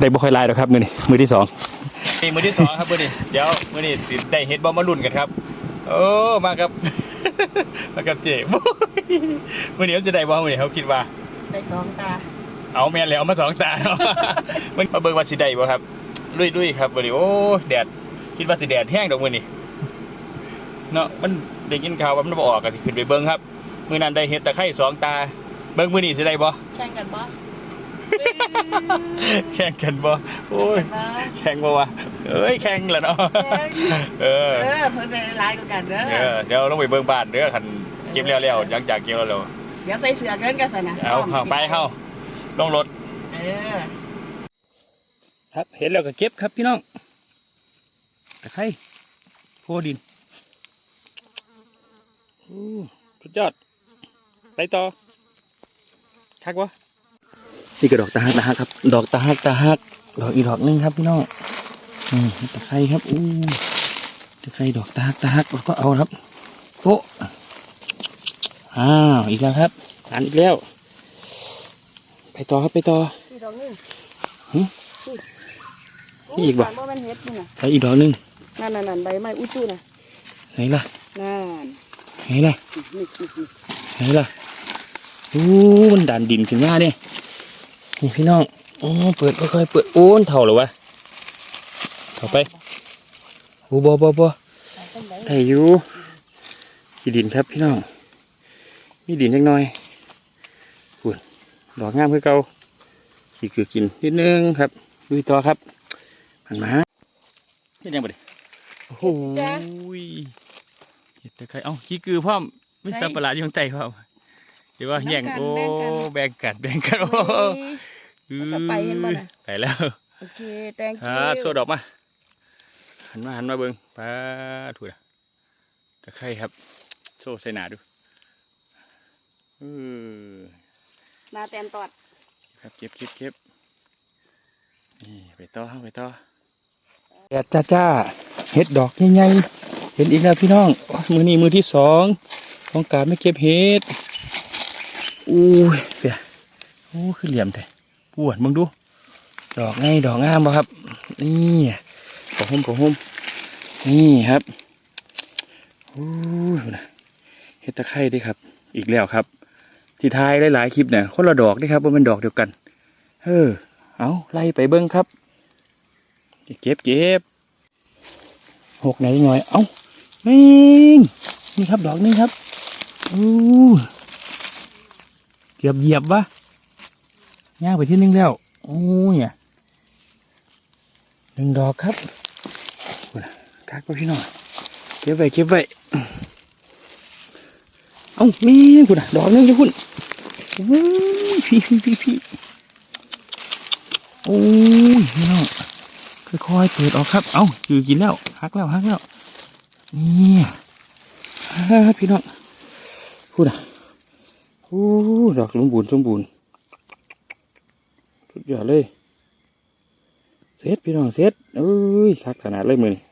ได้บ่ค่อยหลายดอกครับมือนี้มือที่สองนี่มือที่สองครับมือนี้เดี๋ยวมือนี้สิได้เฮ็ดบ่มาลุ้นกันครับโอ้มากับ มากับเจ๊บุ้ยมือนี้เขาจะได้บ่มือนี้เขาคิดว่าได้สองตา เอาแม่นแล้วเอามาสองตามันมาเบิ่งว่าสิได้บ่ครับลุยๆครับมื้อนี้โอ้แดดคิดว่าสิแดดแห้งดอกมื้อนี้เนาะมันได้ยินข่าวว่ามันบ่ออกก็สิขึ้นไปเบิ่งครับมื้อนั้นได้เห็ดตะไคร้สองตา เบิ่งมื้อนี้สิได้บ่แข่งกันบ่ แข่งกันบ่โอ้ยแข่งกันบ่แข่งบ่วะเอ้ยแข่งแหละเนาะแข่งเออเออเพิ่นได้หลายกว่ากันเด้อเออเดี๋ยวลงไปเบิ่งบ้านเด้อคันเก็บแล้วๆหลังจากเก็บแล้วเดี๋ยวใส่เสื้อเกินกันซะนะเอาเข้าไปเข้าลงรถเออครับเห็นแล้วก็เก็บครับพี่น้องตะไคร้โพดินอู้สุดยอด ไปต่อทักวะ นี่ก็ดอกตาฮักตาฮักครับ ดอกตาฮักตาฮักดอกอีกดอกหนึงครับพี่น้องอืมตะไคร้ครับอู้ตะไคร้ดอกตาฮักตาฮักเราก็เอาครับโอ้อ้าวอีกแล้วครับอ่านอีกแล้ว ไปต่อครับไปต่อนี่ดอกนึงหึนี่อีกบ่บ่แม่นเฮ็ดนี่น่ะไปอีกดอกหนึงนั่นๆๆใบไม้อุจูน่ะไหนล่ะนั่นไหนล่ะนี่ๆไหนล่ะอู้มันดันดินถึงหน้าเนี่ย นี่พี่น้องโอ้เปิดค่อยๆเปิดโอ้นเท่าเหรอวะเท่าไปโอ้บอบอบอๆเอาจังได๋ได้อยู่ขี้ดินครับพี่น้องมีดินจักหน่อยอุ่นดอกงามคือเก่าขี้เกือกินนิดนึงครับลุยต่อครับหันมาเฮ็ดยังบ่ดิโอ้โหเฮ็ดแต่ใครเอ้าขี้เกือพร้อมไม่สับประหลาดอยู่ข้างใต้พร้อมเดี๋ยวว่าแย่งโอ้แบ่งกันแบ่งกันโอ้ มันก็ไปเห็นบ่น่ะ ไปแล้วโอเค thank ค you รับโซดอกมาหันมาหันมาเบิ้งป้าถูกละตะไคร้ครับโชว์ใส่หนาดูเออหนาแตนตอดครับเก็บเก็บเก็บนี่ไปต่อไปต่อแดดจ้าจ้าเห็ดดอกใหญ่ๆเห็นอีกแล้วพี่น้อง มือนี้มือที่สองของการไม่เก็บเห็ดอู้ยเปียโอ้คือเหลี่ยมแท้ ปวดมึงดู ดอกไงดอกงามบ่ครับ นี่กระหุ่มกระหุ่มนี่ครับโอ้ยนะเห็ดตะไคร้ด้วยครับ อีกแล้วครับ ที่ท้ายหลายๆคลิปเนี่ยคนละดอกด้ครับว่ามันดอกเดียวกัน เออ เอาไล่ไปเบิ้งครับ เก็บเก็บหกไหนหน่อย เอานี่นี่ครับดอกนึงครับอู้เกือบเหยียบวะ ย่างไปที่นึงแล้วโอ้ยหนึ่งดอกครับพูดนะคักไปพี่น้องเก็บไว้เก็บไว้เอ้าม่งพูดนะดอกนึงอยู่พุ่นโอ้พี่พี่พี่พี่โอ้ยพี่น้องค่อยๆเปิดออกครับ เอ้าจือกินแล้วฮักแล้วฮักแล้วนี่ฮักพี่น้องพูดนะโอ้ดอกสมบูรณ์สมบูรณ์ ยอดเลยเสร็จพี่น้องเสร็จเอ้ยคักขนาดเลยมือนี่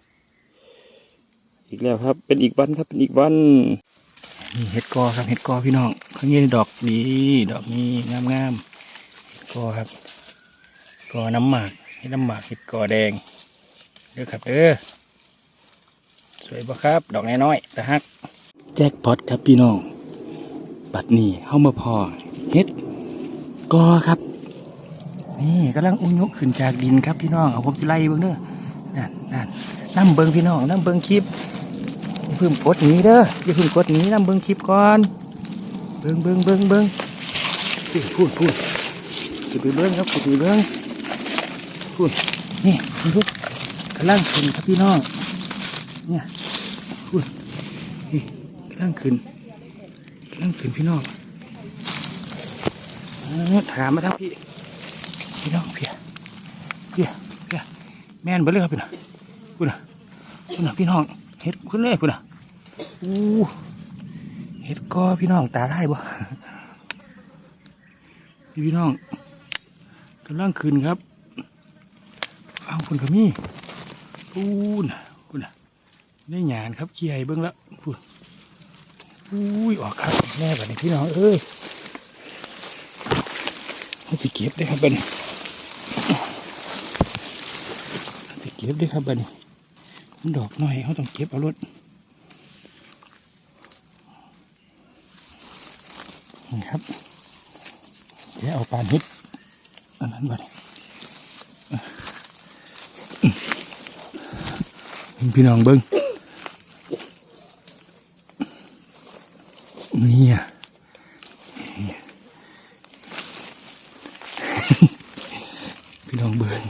อีกแล้วครับ เป็นอีกวันครับเป็นอีกวันนี่เห็ดกอครับเห็ดกอพี่น้องข้างนี้ดอกดีดอกนี้งามงามๆเห็ดกอครับ กอน้ำหมากเห็ดน้ำหมากเห็ดกอแดงเด้อครับเออสวยปะครับ ดอกน้อยๆแต่ฮักแจ็คพอตครับพี่น้องบัดนี้เข้ามาพอเห็ดกอครับ นี่กำลังอุ้ยยกขึ้นจากดินครับพี่น้องเอาผมจะไล่เบิ้งเด้อนั่นนั่นน้ำเบิ้งพี่น้องน้ำเบิ้งคลิปอย่าเพิ่งกดหนีเด้ออย่าเพิ่งกดหนีน้ำเบิ้งคลิปก่อน เบิ้งเบิ้งเบิ้งเบิ้งพูดพูดพูดพูดไปเบิ้งครับพูดไปเบิ้งพูดนี่คุณทุกกำลังขึ้นครับพี่น้องเนี่ยพูดนี่กำลังขึ้นกำลังขึ้นพี่น้องถามมาทั้งพี่ พี่น้องเพียเพียเพียแม่นเบ่เลยครับพี่น่ะพูดน่ะพูดน่ะพี่น้องเห็ดขึ้นเลยพูดน่ะอู้เห็ดก็พี่น้องตาได้บ่พี่พี่น้องกำลังขึ้นครับเอาคุณขมี่พูดน่ะพูดน่ะได้หยานครับเกี่ยเบิ้งล้วพูดอุ้ยออกครับแม่แบบนี้พี่น้องเอ้ยเขาจะเก็บได้ครับเป็น เก็บด้วยครับบัดนี้มันดอกน้อยเขาต้องเก็บเอารถนี่ครับ เดี๋ยวเอาปานเฮ็ดอันนั้นบัดนี้พี่น้องเบิ้งนี่อะ พี่น้องเบิ้ง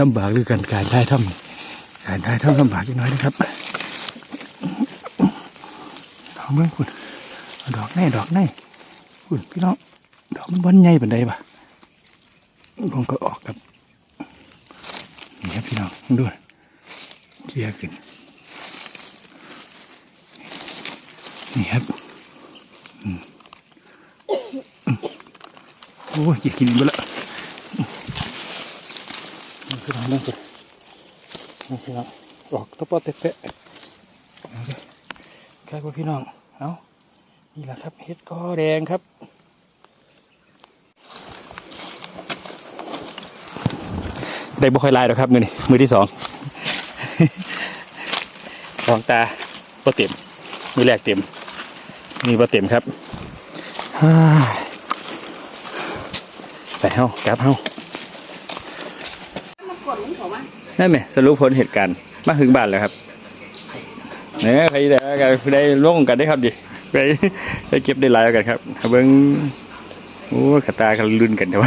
ลำบากด้วยกันการได้ทำการได้ทำลำบากจังน้อยนะครับเอาเบิ้งคุณดอกแน่ดอกแน่คุณพี่น้องดอกมันวันใหญ่ปานใดปะผมก็ออกครับนี่ครับพี่น้องดูเกียร์ขึ้นนี่ครับโอ้ยเกียร์กินไปแล้ว นี่คือน้องนั่งสินี่คือน้อออกตะปอเตะเปะเอเลยใกล้กว่าพี่น้อง เอานี่แหละครับเห็ดกอแดงครับได้บ่ค่อยลายหรอกครับมือนี่มือที่สองสองตาบ่เต็มมือแรกเต็มนี่บ่เต็มครับไปเฮ้ากลับเฮ้า มันกดมันเขามานั่นไหมสรุปผลเหตุการณ์มาถึงบ้านแล้วครับเนี่ยใครได้กันได้ร่วมกันได้ครับดิไปได้เก็บได้หลายกันครับเอาเบิ้งโอ้ขตากันลุ้นกันใช่ไหม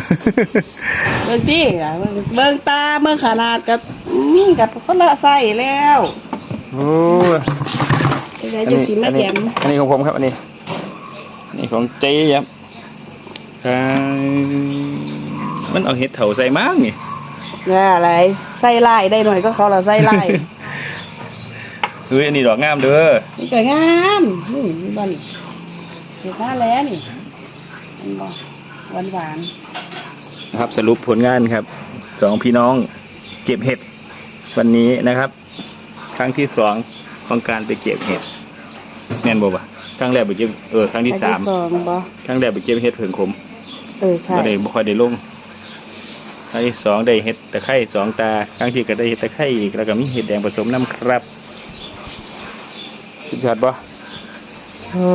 เบิ่งที่อะเบิ่งเบิ่งตาเบิ่งขนาดกับนี่กับคนละไส้แล้วโอ้เป็นไงอันจะนี้สีมาอันแจนี้มอันนี้ของผมครับอันนี้อันนี้ของเจ๊ครับใช่มันเอาเห็ดเถาใส่มากนี่นี่อะไร ไส้ลายได้หน่อยก็เขาละไส้ลายเฮ้ยอันนี้ดอกงามเด้อนี่ก็งามนี่นี่บ้านเห็ดหน้าแล้วนี่มันบอกหวานหวานนะครับสรุปผลงานครับสองพี่น้องเก็บเห็ดวันนี้นะครับ ครั้งที่สองของการไปเก็บเห็ดแม่นบ่ปะครั้งแรกไปเก็บเออครั้งที่สามสองบ่ครั้งแรกไปเก็บเห็ดเผิงขมเออใช่ก็ได้บ่ค่อยได้ลง อันที่สองได้เห็ดตะไคร่สองตาครั้งที่ก็ได้เห็ดตะไคร่อีกแล้วก็มีเห็ดแดงผสมน้ำครับสุดยอดบ่โอ้